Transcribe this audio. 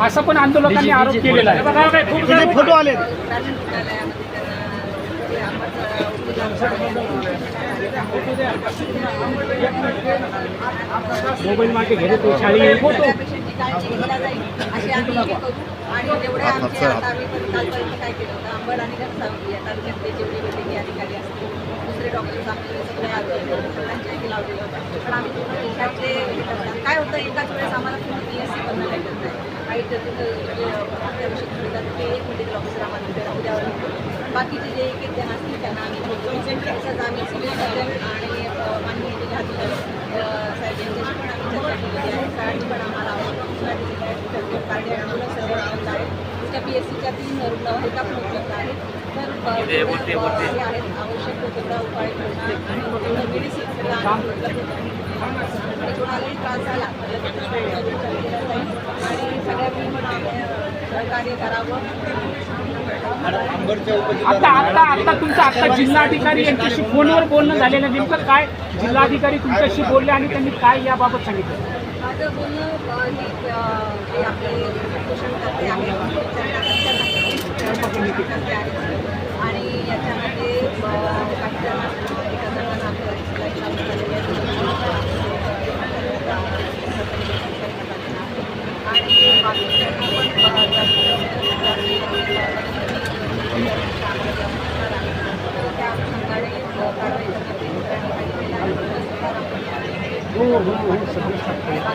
असं पण आंदोलकांनी आरोप केलेला आहे. फोटो आले. मोबाईल मागे घेणे तो शाळेत फोटो. काय होतं एकाच वेळेस आम्हाला काही सुविधा ते एक मेडिकल ऑफिसर आम्हाला उद्यावर येतो. बाकीचे जे एक एक जण असतील त्यांना आम्ही तसंच आम्ही सिव्हिल सर्जन आणि माननीय अ, साहेब यांच्याशी पण आम्ही चर्चा केलेली आहे. सरांनी पण आम्हाला ॲम्ब्युलन्स सर्व आहेत. त्या पी एस सीच्या तीन रुग्णवाहिका पण उपलब्ध आहेत. तर हे आहेत आवश्यक उपाय करणं आणि मेडिसिन सगळं उपलब्ध. आणि कोणालाही त्रास झाला तर लगेच उपचार केला जाईल आणि सगळ्यांनी पण आपल्या करावं. आता आता आता तुमचं आता जिल्हाधिकारी यांच्याशी फोनवर बोलणं झालेलं आहे. नेमकं काय जिल्हाधिकारी तुमच्याशी बोलले आणि त्यांनी काय याबाबत सांगितलं? माझं बोलणं जे आपले पोषणकर्ते हो हो हो सगळं आपल्याला